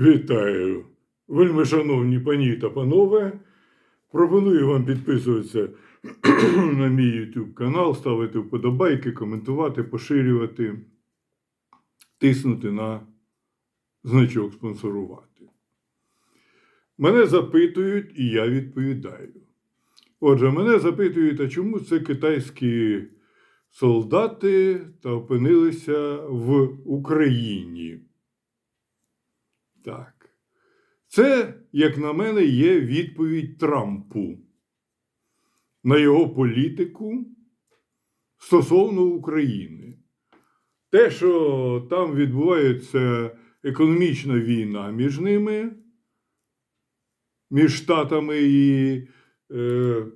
Вітаю, вельми шановні пані та панове. Пропоную вам підписуватися на мій YouTube канал, ставити вподобайки, коментувати, поширювати, тиснути на значок спонсорувати. Мене запитують, і я відповідаю. Отже, мене запитують, а чому це китайські солдати та опинилися в Україні? Так. Це, як на мене, є відповідь Трампу на його політику стосовно України. Те, що там відбувається економічна війна між ними, між Штатами і е,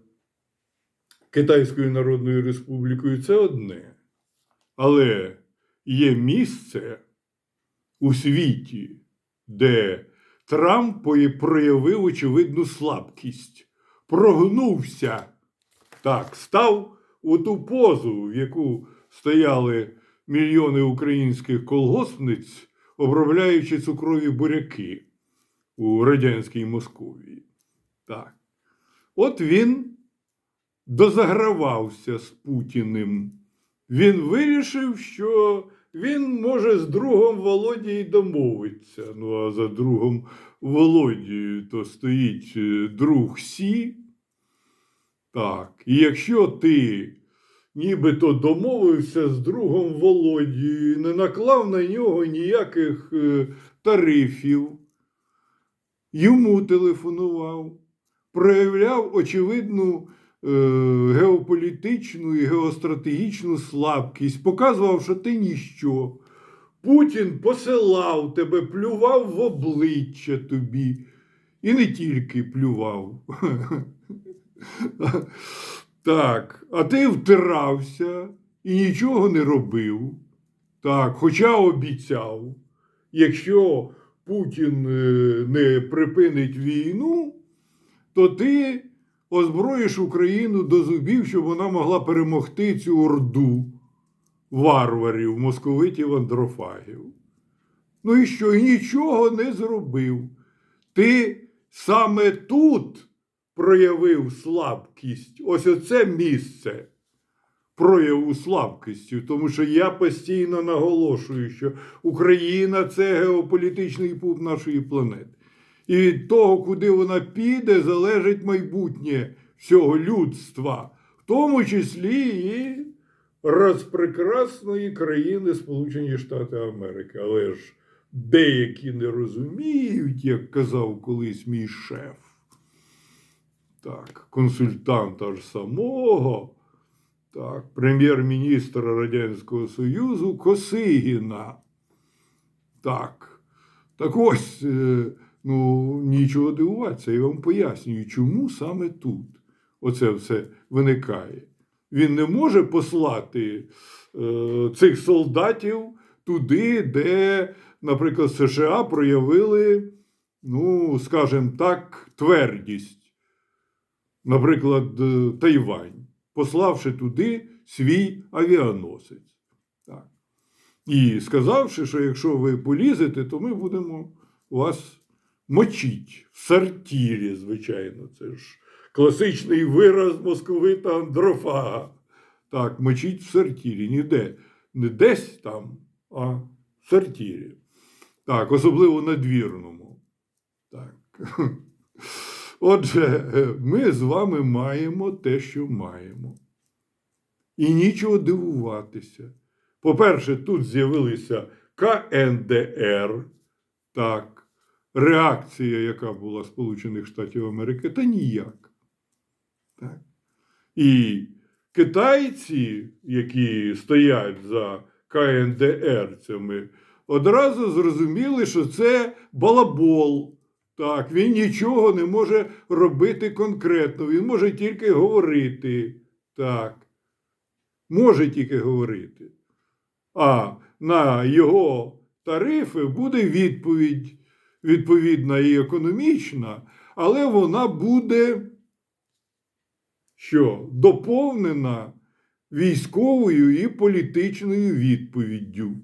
Китайською Народною Республікою, це одне. Але є місце у світі, де Трамп проявив очевидну слабкість, прогнувся, так, став у ту позу, в яку стояли мільйони українських колгоспниць, обробляючи цукрові буряки у радянській Московії. Так. От він дозагравався з Путіним. Він вирішив, що він може з другом Володією домовитися. Ну, а за другом Володією то стоїть е, друг Сі. Так. І якщо ти нібито домовився з другом Володією, не наклав на нього ніяких е, тарифів, йому телефонував, проявляв очевидну геополітичну і геостратегічну слабкість, показував, що ти ніщо. Путін посилав тебе, плював в обличчя тобі. І не тільки плював. Так, а ти втирався і нічого не робив. Так, хоча обіцяв, якщо Путін е, не припинить війну, то ти озброїш Україну до зубів, щоб вона могла перемогти цю орду варварів, московитів, андрофагів. Ну і що? І нічого не зробив. Ти саме тут проявив слабкість. Ось оце місце прояву слабкістю, тому що я постійно наголошую, що Україна це геополітичний пуп нашої планети. І від того, куди вона піде, залежить майбутнє всього людства, в тому числі і розпрекрасної країни Сполучені Штати Америки. Але ж деякі не розуміють, як казав колись мій шеф. Так, консультанта ж самого, так, прем'єр-міністра Радянського Союзу Косигіна. Так. Так ось, е, ну, нічого дивуватися, я вам пояснюю, чому саме тут оце все виникає. Він не може послати е, цих солдатів туди, де, наприклад, США проявили, ну, скажімо так, твердість наприклад, е, Тайвань, пославши туди свій авіаносець. Так. І сказавши, що якщо ви полізете, то ми будемо вас мочити в сортірі, звичайно. Це ж класичний вираз московита андрофага. Так, мочить в сортірі. Ніде. Не десь там, а в сортірі. Так, особливо надвірному. Так. Отже, ми з вами маємо те, що маємо. І нічого дивуватися. По-перше, тут з'явилися КНДР, так, реакція, яка була Сполучених Штатів Америки, та ніяк. Так. І китайці, які стоять за КНДР, цими, одразу зрозуміли, що це балабол. Так, він нічого не може робити конкретно, він може тільки говорити. Так. Може тільки говорити. А на його тарифи буде відповідь, відповідна і економічна, але вона буде що? доповнена військовою і політичною відповіддю.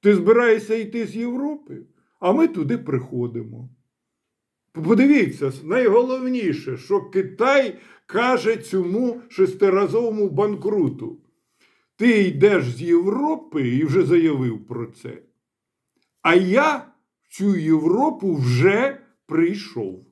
Ти збираєшся йти з Європи? а ми туди приходимо. Подивіться, найголовніше, що Китай каже цьому шестиразовому банкруту. Ти йдеш з Європи і вже заявив про це. А я цю Європу вже прийшов.